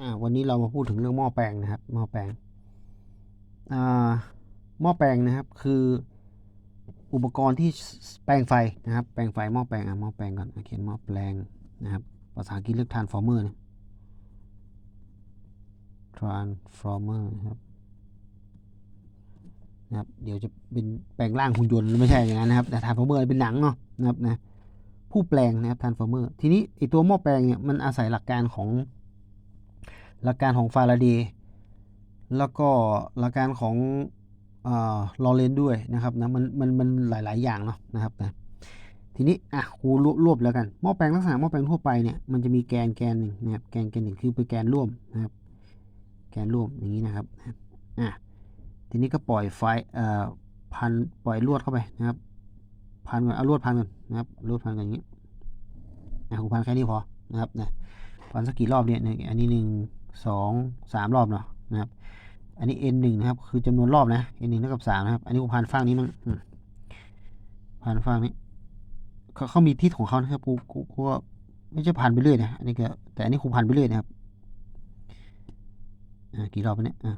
อ่าวันนี้เรามาพูดถึงเรื่องหม้อแปลงนะครับหม้อแปลงอ่าหม้อแปลงนะครับคืออุปกรณ์ที่แปลงไฟนะครับแปลงไฟหม้อแปลงอะหม้อแปลงก่อนเขียนหม้อแปลงนะครับภาษาอังกฤษเรียก transformer นะ transformer นะครับนะครับเดี๋ยวจะเป็นแปลงร่างหุ่นยนต์ไม่ใช่อย่างนั้นนะครับแต่ transformer เป็นหนังเนาะนะครับนะผู้แปลงนะครับ transformer ทีนี้ไอตัวหม้อแปลงเนี่ยมันอาศัยหลักการของ หลักการของฟาราเดย์แล้วก็หลักการของลอเรนด้วยนะครับนะมันมันมันหลาย ๆ อย่างเนาะนะครับนะทีนี้อะครูรวบแล้วกันหม้อแปลงลักษณะหม้อแปลงทั่วไปเนี่ยมันจะมีแกนแกนหนึ่งนะครับแกนแกนหนึ่งคือเป็นแกนร่วมนะครับ แกนร่วมอย่างนี้นะครับอะทีนี้ก็ปล่อยไฟเอ่อพันปล่อยลวดเข้าไปนะครับพันก่อนเอาลวดพันก่อนนะครับลวดพันกันอย่างนี้อะครูพันแค่นี้พอนะครับนะพันสักกี่รอบเนี่ยอันนี้หนึ่ง สองสามรอบเนาะนะครับ อันนี้ n หนึ่งนะครับ คือจำนวนรอบนะ n หนึ่งเท่ากับสามนะครับ อันนี้กูผ่านฝั่งนี้มั้งผ่านฝั่งนี้เขาเขามีทิศของเขานะครับกูกูกูก็ไม่ใช่ผ่านไปเรื่อยนะ อันนี้ก็แต่อันนี้คูผ่านไปเรื่อยนะครับอ่ากี่รอบเนี่ยอ่า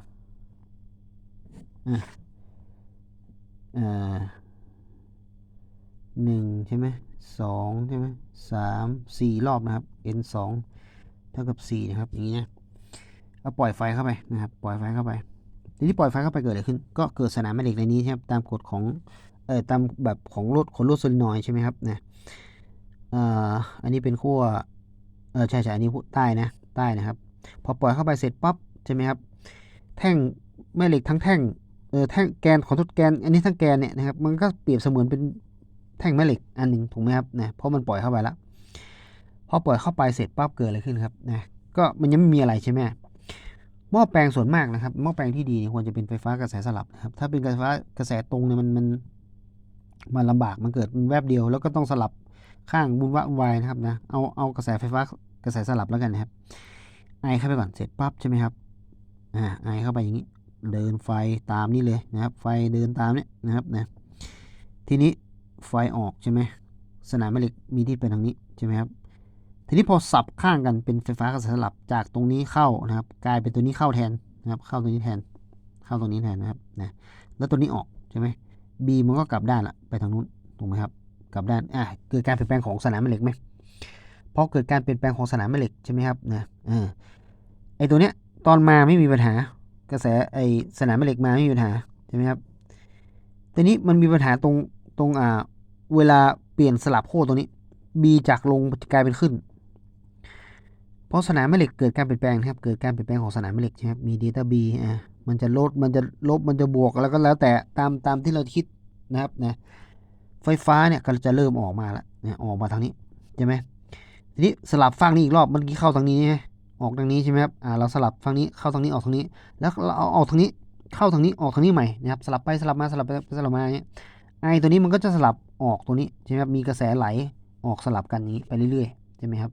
อ่าหนึ่งใช่ไหมสองใช่ไหมสามสี่รอบนะครับ n สองเท่ากับสี่นะครับ อย่างนี้ย นะก็ปล่อยไฟเข้าไปนะครับ ปล่อยไฟเข้าไป ทีนี้ปล่อยไฟเข้าไปเกิดอะไรขึ้น ก็เกิดสนามแม่เหล็กในนี้ใช่ไหมตามกฎของ เอ่อ ตามแบบของรถขนรถโซลินอยด์ใช่ไหมครับนะเอ่อ อันนี้เป็นขั้ว เออใช่ใช่อันนี้ใต้นะ ใต้นะครับ พอปล่อยเข้าไปเสร็จปั๊บใช่ไหมครับ แท่งแม่เหล็กทั้งแท่ง เออ แท่งแกนของทุกแกน อันนี้ทั้งแกนเนี่ยนะครับ มันก็เปรียบเสมือนเป็นแท่งแม่เหล็กอันหนึ่งถูกไหมครับนะ เพราะมันปล่อยเข้าไปแล้วพอปล่อยเข้าไปเสร็จปั๊บเกิดอะไรขึ้นครับนะ ก็มันยังไม่มีอะไรใช่ไหม หม้อแปลงส่วนมากนะครับหม้อแปลงที่ดีควรจะเป็นไฟฟ้ากระแสสลับนะครับ ถ้าเป็นกระแสกระแสตรงเนี่ยมันมันมันลำบากมันเกิดแวบเดียว แล้วก็ต้องสลับข้างบุญวะวายนะครับนะเอาเอากระแสไฟฟ้ากระแสสลับแล้วกันนะครับไอเข้าไปก่อนเสร็จปั๊บใช่ไหมครับอ่าไอเข้าไปอย่างนี้ เดินไฟตามนี่เลยนะครับ ไฟเดินตามเนี่ยนะครับนะทีนี้ไฟออกใช่ไหมสนามแม่เหล็กมีที่เป็นทางนี้ใช่ไหมครับ ทีนี้พอสับข้างกันเป็นไฟฟ้ากระแสสลับจากตรงนี้เข้านะครับ กลายเป็นตัวนี้เข้าแทนนะครับ เข้าตัวนี้แทน เข้าตรงนี้แทนนะครับนะแล้วตัวนี้ออกใช่ไหม B มันก็กลับด้านละไปทางนู้นถูกไหมครับกลับด้านอะเกิดการเปลี่ยนแปลงของสนามแม่เหล็กไหมพอเกิดการเปลี่ยนแปลงของสนามแม่เหล็กใช่ไหมครับนะเออไอตัวเนี้ยตอนมาไม่มีปัญหากระแสไอสนามแม่เหล็กมาไม่มีปัญหาใช่ไหมครับทีนี้มันมีปัญหาตรงตรงอ่าเวลาเปลี่ยนสลับโค้ตรงนี้ B จากลงกลายเป็นขึ้น เพราะสนามแม่เหล็กเกิดการเปลี่ยนแปลงนะครับเกิดการเปลี่ยนแปลงของสนามแม่เหล็กใช่ไหมมีเดต้าบีอ่ามันจะลดมันจะลบมันจะบวกแล้วก็แล้วแต่ตามตามที่เราคิดนะครับนะไฟฟ้าเนี่ยก็จะเริ่มออกมาแล้วนะออกมาทางนี้ใช่ไหมทีนี้สลับฝั่งนี้อีกรอบเมื่อกี้เข้าทางนี้ใช่ออกทางนี้ใช่ไหมครับอ่าเราสลับฝั่งนี้เข้าทางนี้ออกทางนี้ แล้วเราเอาออกทางนี้เข้าทางนี้ออกทางนี้ใหม่นะครับสลับไปสลับมาสลับไปสลับมาเนี่ยไอตัวนี้มันก็จะสลับออกตัวนี้ใช่ไหมครับมีกระแสไหลออกสลับกันนี้ไปเรื่อยๆใช่ไหมครับ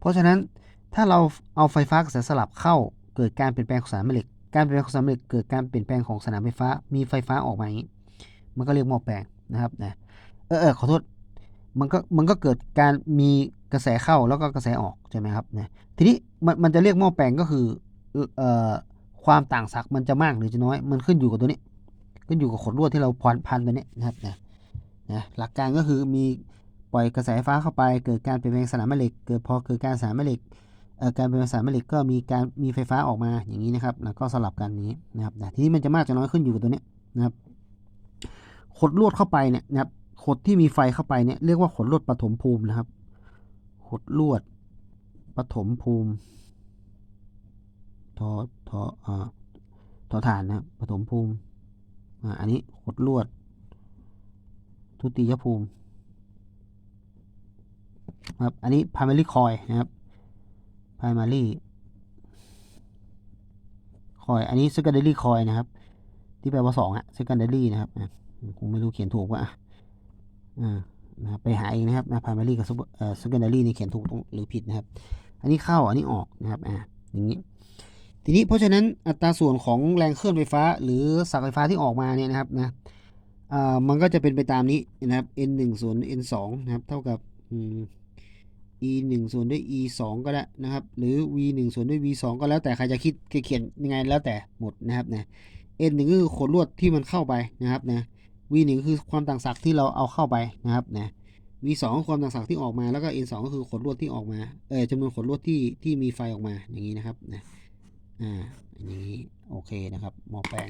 เพราะฉะนั้น ถ้าเราเอาไฟฟ้ากระแสสลับเข้าเกิดการเปลี่ยนแปลงของสามแม่เหล็ก การเปลี่ยนแปลงของสามแม่เหล็กเกิดการเปลี่ยนแปลงของสนามไฟฟ้า มีไฟฟ้าออกมาอย่างนี้ มันก็เรียกหม้อแปลงนะครับนะเออเออขอโทษ มันก็มันก็เกิดการมีกระแสเข้าแล้วก็กระแสออกใช่ไหมครับนะทีนี้มันมันจะเรียกหม้อแปลงก็คือเอ่อความต่างศักย์มันจะมากหรือจะน้อย มันขึ้นอยู่กับตัวนี้ขึ้นอยู่กับขดลวดที่เราพันพันตัวนี้นะครับนะนะหลักการก็คือมีปล่อยกระแสไฟฟ้าเข้าไป เกิดการเปลี่ยนแปลงสนามแม่เหล็ก เกิดพอเกิดการสนามแม่เหล็ก การเป็นภาษาแม่เหล็กก็มีการมีไฟฟ้าออกมาอย่างนี้นะครับแล้วก็สลับกันนี้นะครับทีนี้มันจะมากจะน้อยขึ้นอยู่กับตัวนี้นะครับขดลวดเข้าไปเนี่ยนะครับขดที่มีไฟเข้าไปเนี่ยเรียกว่าขดลวดปฐมภูมินะครับ ขดลวดปฐมภูมิทอทออ่าทอฐานนะครับปฐมภูมิอ่าอันนี้ขดลวด ทุติยภูมิครับอันนี้ primary coil นะครับ primary คอย อันนี้ secondary coil นะครับ ที่แปลว่าสองอะ secondary นะครับคงไม่รู้เขียนถูกว่าอ่านะไปหาเองนะครับนะ primary กับ secondary นี่เขียนถูกหรือผิดนะครับ อันนี้เข้า อันนี้ออกนะครับ อ่า อย่างนี้ ทีนี้ เพราะฉะนั้นอัตราส่วนของแรงเคลื่อนไฟฟ้า หรือสักไฟฟ้าที่ออกมาเนี่ยนะครับ นะอ่ามันก็จะเป็นไปตามนี้นะครับ n 1ส่วน n 2นะครับ เท่ากับ e 1ส่วนด้วย e 2ก็ได้นะครับ หรือ v 1ส่วนด้วย v 2ก็แล้วแต่ใครจะคิดเขียนยังไงแล้วแต่หมดนะครับนะ n 1ก็คือขดลวดที่มันเข้าไปนะครับนะ v 1คือความต่างศักย์ที่เราเอาเข้าไปนะครับนะ v 2คือความต่างศักย์ที่ออกมาแล้วก็ n 2ก็คือขดลวดที่ออกมาเออจำนวนขดลวดที่ที่มีไฟออกมาอย่างนี้นะครับนะอ่าอย่างนี้โอเคนะครับหมอแปลง